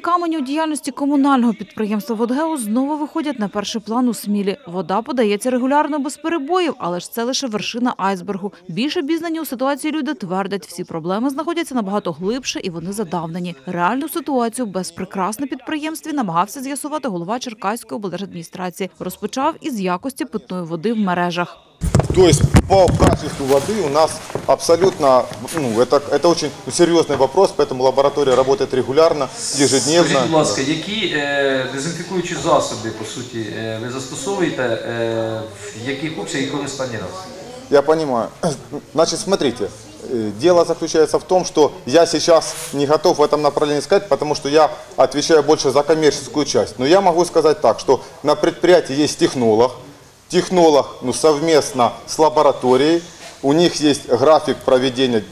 камені у діяльності комунального підприємства «Водгео» знову виходять на перший план у Смілі. Вода подається регулярно без перебоїв, але ж це лише вершина айсбергу. Більше обізнані у ситуації люди твердять, всі проблеми знаходяться набагато глибше і вони задавнені. Реальну ситуацію без прикрас на підприємстві намагався з'ясувати голова Черкаської облдержадміністрації. Розпочав із якості питної води в мережах. То есть по качеству воды у нас абсолютно, ну, это, это очень серьезный вопрос, поэтому лаборатория работает регулярно, ежедневно. Скажіть, будь ласка, які е, дезінфікуючі засоби, по суті, е, ви застосовуєте, е, в яких обсягах і коли останній раз? Я понимаю. Значит, смотрите, э, дело заключается в том, что я сейчас не готов в этом направлении сказать, потому что я отвечаю больше за коммерческую часть. Но я могу сказать так, что на предприятии есть технолог, технолог ну, совместно с лабораторией, у них есть график проведения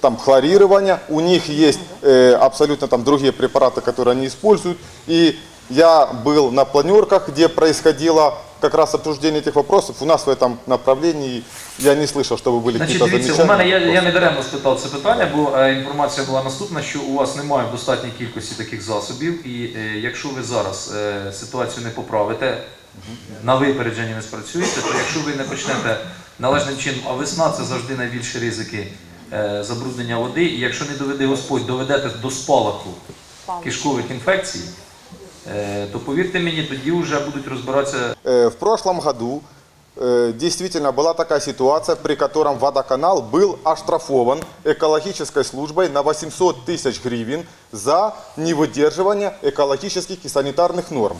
там хлорирования, у них есть э, абсолютно там другие препараты, которые они используют. И я был на планерках, где происходило как раз обсуждение этих вопросов. У нас в этом направлении я не слышал, чтобы были Значить, какие-то дивіться, у замечания. мене я, я вопросы. не даремно спитав це питання, бо е, інформація була наступна, що у вас немає в достатньої кількості таких засобів, і е, якщо ви зараз е, ситуацію не поправите, на випередженні не спрацюєте, то якщо ви не почнете належним чином, а весна це завжди найбільші ризики е, забруднення води, і якщо не доведе Господь, доведете до спалаху кишкових інфекцій, е, то повірте мені, тоді вже будуть розбиратися Э, В прошлом году э, действительно была такая ситуация, при котором водоканал был оштрафован экологической службой на 800 тысяч гривен за невыдерживание экологических и санитарных норм.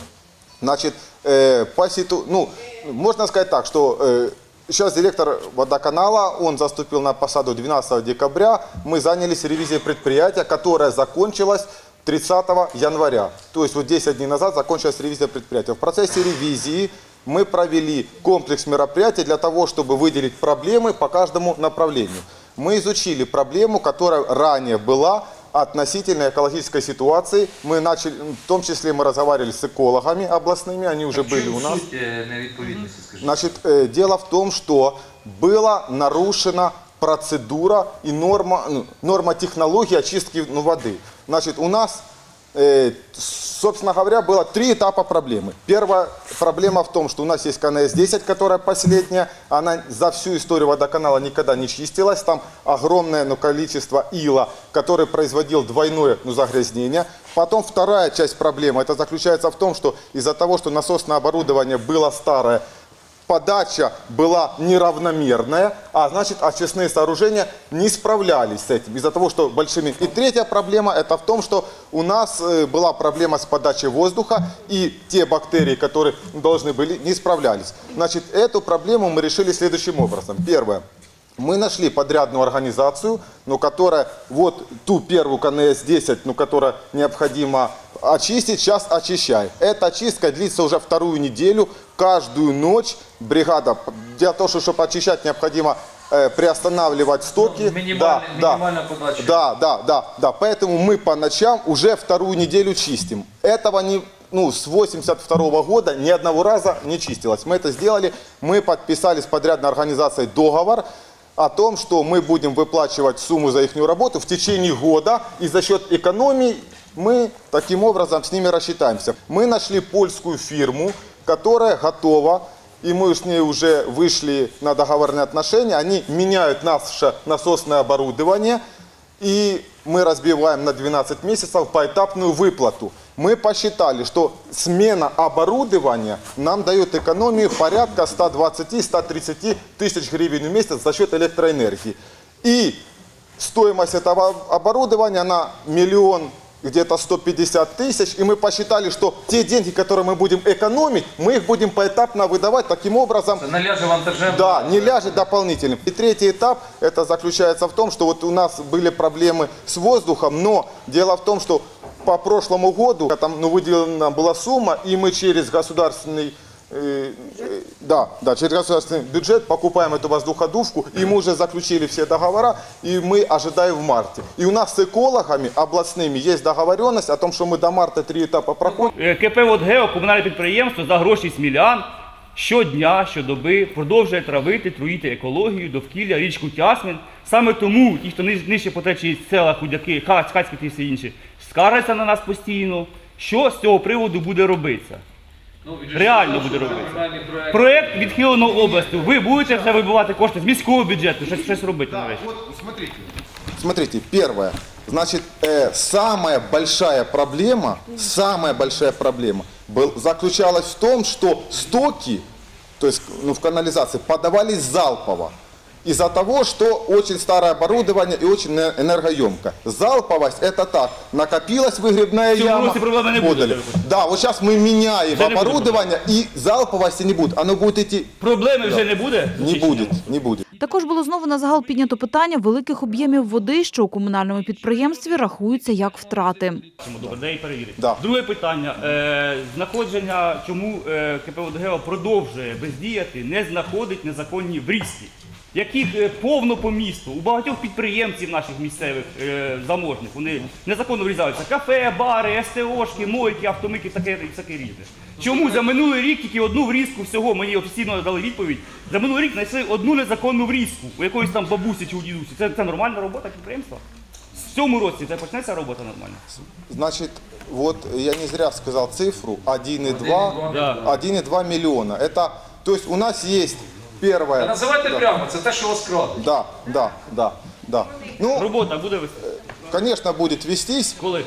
Значит, э, по ситу... ну, можно сказать так, что э, сейчас директор водоканала, он заступил на посаду 12 декабря, мы занялись ревизией предприятия, которое закончилось 30 января. То есть вот 10 дней назад закончилась ревизия предприятия. В процессе ревизии мы провели комплекс мероприятий для того, чтобы выделить проблемы по каждому направлению. Мы изучили проблему, которая ранее была относительно экологической ситуации. Мы начали, в том числе мы разговаривали с экологами областными, они уже были чому у нас. суть е, невідповідності, скажіть? Значит, э, дело в том, что была нарушена процедура и норма, ну, норма технологии очистки ну, воды. Значит, у нас, э, собственно говоря, было три этапа проблемы. Первая проблема в том, что у нас есть КНС-10, которая последняя. Она за всю историю водоканала никогда не чистилась. Там огромное ну, количество ила, который производил двойное ну, загрязнение. Потом вторая часть проблемы, это заключается в том, что из-за того, что насосное оборудование было старое, подача была неравномерная, а значит очистные сооружения не справлялись с этим из-за того, что большими. И третья проблема это в том, что у нас э, была проблема с подачей воздуха и те бактерии, которые должны были, не справлялись. Значит, эту проблему мы решили следующим образом. Первое. Мы нашли подрядную организацию, но которая вот ту первую КНС-10, ну, которая необходимо очистить, сейчас очищаем. Эта очистка длится уже вторую неделю. Каждую ночь бригада, для того, чтобы очищать, необходимо э, приостанавливать стоки. Ну, минимальная- минимальная подача. Да, да, да, да. Поэтому мы по ночам уже вторую неделю чистим. Этого не, ну, с 82 года ни одного раза не чистилось. Мы это сделали, мы подписали с подрядной организацией договор о том, что мы будем выплачивать сумму за их работу в течение года, и за счет экономии мы таким образом с ними рассчитаемся. Мы нашли польскую фирму, которая готова, и мы с ней уже вышли на договорные отношения, они меняют наше насосное оборудование, и мы разбиваем на 12 месяцев поэтапную выплату. Мы посчитали, что смена оборудования нам дает экономию порядка 120-130 тысяч гривен в месяц за счет электроэнергии. И стоимость этого оборудования, она миллион где-то 150 тысяч, и мы посчитали, что те деньги, которые мы будем экономить, мы их будем поэтапно выдавать таким образом, не ляже вантажем. да, не ляжет дополнительным. И третий этап, это заключается в том, что вот у нас были проблемы с воздухом, но дело в том, что по прошлому году там ну, выделена была сумма, и мы через государственный э, э, да, да, через государственный бюджет покупаем эту воздуходувку, и мы уже заключили все договора, и мы ожидаем в марте. И у нас с экологами областными есть договоренность о том, что мы до марта три этапа проходим. Е, КП «Водгео» комунальне підприємство за гроші смілян щодня, щодоби продовжує травити, труїти екологію, довкілля, річку Тясмин. Саме тому ті, хто ниж- нижче по течії села, худяки, Каць, Кацьки і все інше, скаржаться на нас постійно. Що з цього приводу буде робитися? Ну, Реально буде робити. проект- Проєкт відхилено областю. Ви будете вже вибивати кошти з міського бюджету, щось, щось робити нарешті. Смотрите. Смотрите, первое. Значит, э, самая большая проблема, самая большая проблема был, заключалась в том, что стоки, то есть ну, в канализации, подавались залпово Из-за того, что очень старое оборудование и очень э- энергоемко. Залповость это так, накопилась выгребная В цьому яма, році проблеми не буде, подали. Дмитро. Да, вот сейчас мы меняем Вже не буде оборудование и залповости не будет. Оно будет идти, Проблеми вже не буде? не будет, не будет. Також було знову на загал піднято питання великих об'ємів води, що у комунальному підприємстві рахуються як втрати. Чому добре, де і перевірити. Да. Друге питання. Е, знаходження, чому е, КП «Водогео» продовжує бездіяти, не знаходить незаконні врізки, яких е, повно по місту. У багатьох підприємців наших місцевих е, заможних вони незаконно врізаються. Кафе, бари, СТОшки, мойки, автомики, таке і таке різне. Чому за минулий рік тільки одну врізку всього, мені офіційно дали відповідь, за минулий рік знайшли одну незаконну врізку у якоїсь там бабусі чи у дідусі. Це, це нормальна робота підприємства? В цьому році це почнеться робота нормальна? Значит, вот я не зря сказал цифру 1,2 Да. 1,2 миллиона. Это, то есть у нас есть Та первое. Називайте Да. прямо, це те, що вас крадуть. Да, да, да, да. Ну, Робота буде вести? конечно, будет вестись. Коли?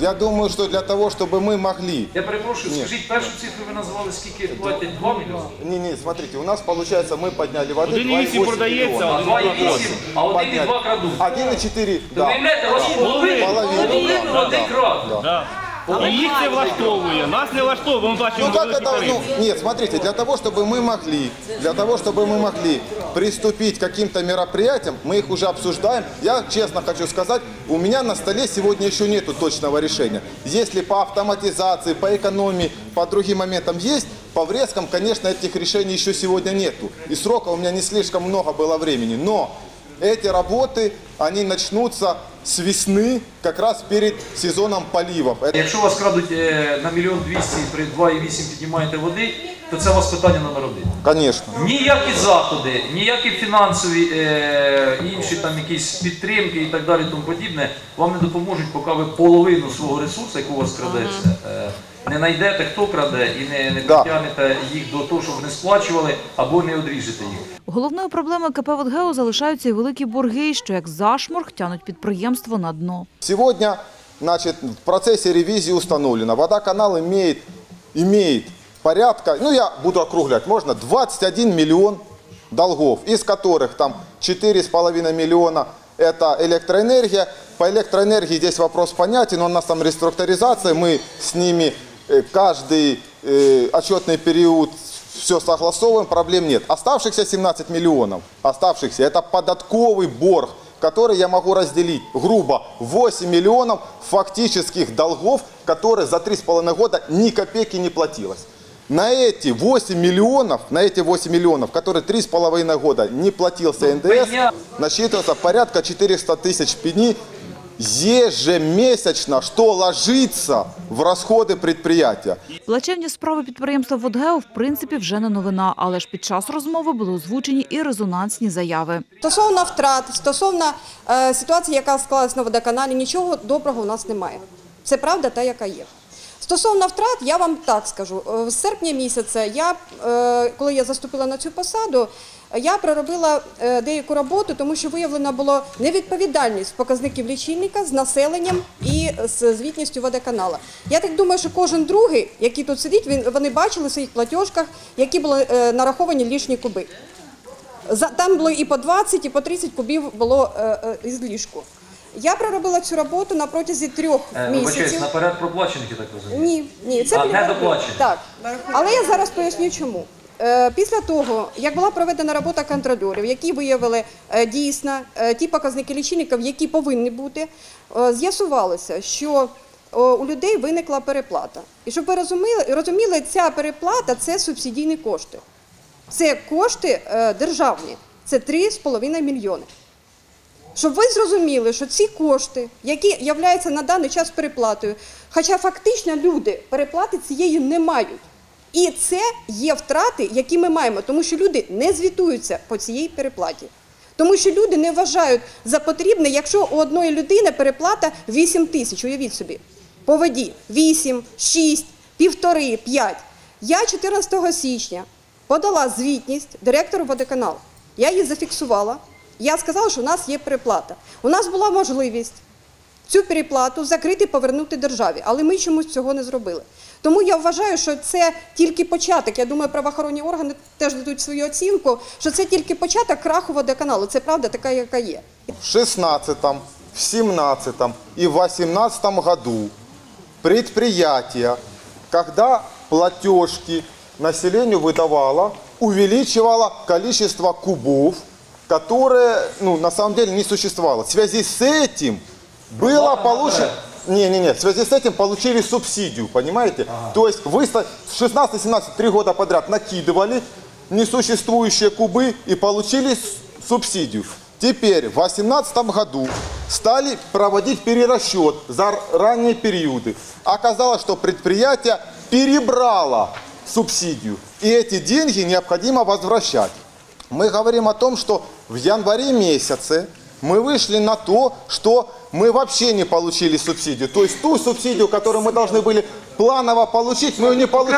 Я думаю, что для того, чтобы мы могли... Я перепрошую, скажіть, першу цифру ви назвали, скільки платять 2 мільйони? Не, не, смотрите, у нас получается, мы подняли воды Один і вісім 2,8 продається, миллиона. А один і 2,8, а 1,2 крадуть. 1,4, То да. виявляєте, у вас половину, Половину, половину да, води да, крадуть. Да. І їх це влаштовує, нас не влаштовує, ми бачимо Ну как великі это, тарифи. ну, нет, смотрите, для того, чтобы мы могли, для того, чтобы мы могли приступить к каким-то мероприятиям, мы их уже обсуждаем. Я честно хочу сказать, у меня на столе сегодня еще нету точного решения. Если по автоматизации, по экономии, по другим моментам есть, по врезкам, конечно, этих решений еще сегодня нету. И срока у меня не слишком много было времени. Но эти работы, они начнутся с весны, как раз перед сезоном поливов. Якщо вас крадуть е, на мільйон двісті при 2,8 піднімаєте води, то це у вас питання номер один. Конечно. Ніякі заходи, ніякі фінансові е, інші там якісь підтримки і так далі, тому подібне, вам не допоможуть, поки ви половину свого ресурсу, яку у вас крадеться, е, не знайдете, хто краде, і не, не Да. притягнете їх до того, щоб вони сплачували, або не одріжете їх. Головною проблемою КП «Водгео» залишаються і великі борги, що як зашморг тянуть підприємство на дно. Сегодня, значит, в процессе ревизии установлено, водоканал имеет, имеет порядка, ну я буду округлять, можно 21 миллион долгов, из которых там 4,5 миллиона это электроэнергия. По электроэнергии здесь вопрос понятен, у нас там реструктуризация, мы с ними э, каждый э, отчетный период все согласовываем, проблем нет. Оставшихся 17 миллионов, оставшихся, это податковый борг, который я могу разделить грубо 8 миллионов фактических долгов, которые за 3,5 года ни копейки не платилось. На эти 8 миллионов, на эти 8 миллионов, которые 3,5 года не платился НДС, понятно. насчитывается порядка 400 тысяч пени ежемесячно, что ложится в расходы предприятия. Плачевні справи підприємства «Водгео» в принципі вже не новина, але ж під час розмови були озвучені і резонансні заяви. Стосовно втрат, стосовно е, ситуації, яка склалась на водоканалі, нічого доброго у нас немає. Це правда та, яка є. Стосовно втрат, я вам так скажу. Е, З серпня місяця, я, е, коли я заступила на цю посаду, я проробила е, деяку роботу, тому що виявлена була невідповідальність показників лічильника з населенням і з звітністю водоканала. Я так думаю, що кожен другий, який тут сидить, він, вони бачили в своїх платіжках, які були е, нараховані лішні куби. Там було і по 20, і по 30 кубів було е, із ліжку. Я проробила цю роботу на протязі трьох Е, Вибачаюсь, місяців. наперед проплачених, я так розумію. Ні, ні, це А, не доплачені? Так. Але я зараз поясню чому. Е, Після того, як була проведена робота контролерів, які виявили е, дійсно е, ті показники лічильників, які повинні бути, з'ясувалося, що у людей виникла переплата. І щоб ви розуміли, розуміли, ця переплата це субсидійні кошти. Це кошти державні, це 3,5 мільйони. Щоб ви зрозуміли, що ці кошти, які являються на даний час переплатою, хоча фактично люди переплати цієї не мають. І це є втрати, які ми маємо, тому що люди не звітуються по цій переплаті. Тому що люди не вважають за потрібне, якщо у одної людини переплата 8 тисяч, уявіть собі, по воді 8, 6, півтори, 5. Я 14 січня подала звітність директору водоканалу. Я її зафіксувала. Я сказала, що у нас є переплата. У нас була можливість цю переплату закрити і повернути державі, але ми чомусь цього не зробили. Тому я вважаю, що це тільки початок. Я думаю, правоохоронні органи теж дадуть свою оцінку, що це тільки початок краху водоканалу. Це правда така, яка є. В 16 в 17 и в 18 году предприятие, когда платежки населению выдавало, увеличивало количество кубов, которые ну, на самом деле не существовало. В связи с этим было получено... Не-не-не, в связи с этим получили субсидию, понимаете? То есть вы с 16-17 три года подряд накидывали несуществующие кубы и получили субсидию. Теперь в 2018 году стали проводить перерасчет за ранние периоды. Оказалось, что предприятие перебрало субсидию, и эти деньги необходимо возвращать. Мы говорим о том, что в январе месяце мы вышли на то, что мы вообще не получили субсидию. То есть ту субсидию, которую мы должны были планово получить, мы ее не получили.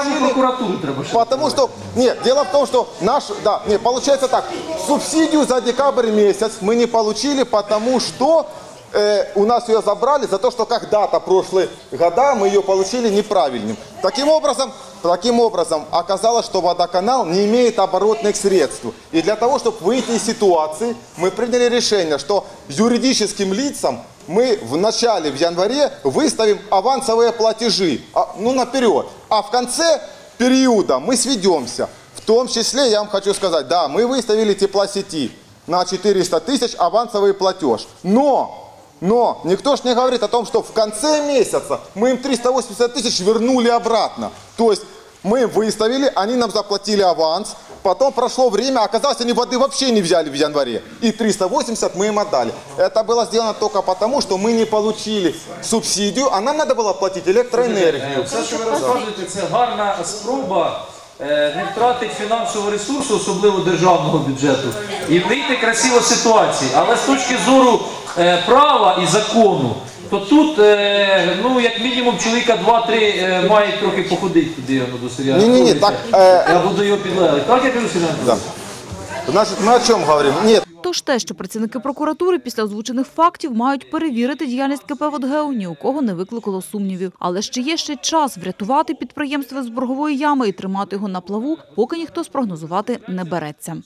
Потому что, нет, дело в том, что наш, да, нет, получается так, субсидию за декабрь месяц мы не получили, потому что э, у нас ее забрали за то, что когда-то прошлые года мы ее получили неправильным. Таким образом, таким образом оказалось, что водоканал не имеет оборотных средств. И для того, чтобы выйти из ситуации, мы приняли решение, что юридическим лицам мы в начале, в январе, выставим авансовые платежи, а, ну, наперед. А в конце периода мы сведемся. В том числе, я вам хочу сказать, да, мы выставили теплосети на 400 тысяч авансовый платеж. Но, но, никто ж не говорит о том, что в конце месяца мы им 380 тысяч вернули обратно. То есть мы выставили, они нам заплатили аванс, потом прошло время, оказалось, они воды вообще не взяли в январе. И 380 мы им отдали. Это было сделано только потому, что мы не получили субсидию, а нам надо было платить электроэнергию. Е, Все, що ви розказуєте, це гарна спроба е, не втратити фінансового ресурсу, особливо державного бюджету, і вийти красиво з ситуації. Але з точки зору е, права і закону, то тут, е, ну, як мінімум, чоловіка 2-3 е, мають трохи походити туди воно до Сергія. Ні-ні-ні, так, е, Або до його підлеглих. Так я кажу, Сергій Анатолійович? Значит, мы о чем говорим? Нет, Тож те, що працівники прокуратури після озвучених фактів мають перевірити діяльність КП «Водгео», ні у кого не викликало сумнівів. Але ще є ще час врятувати підприємство з боргової ями і тримати його на плаву, поки ніхто спрогнозувати не береться.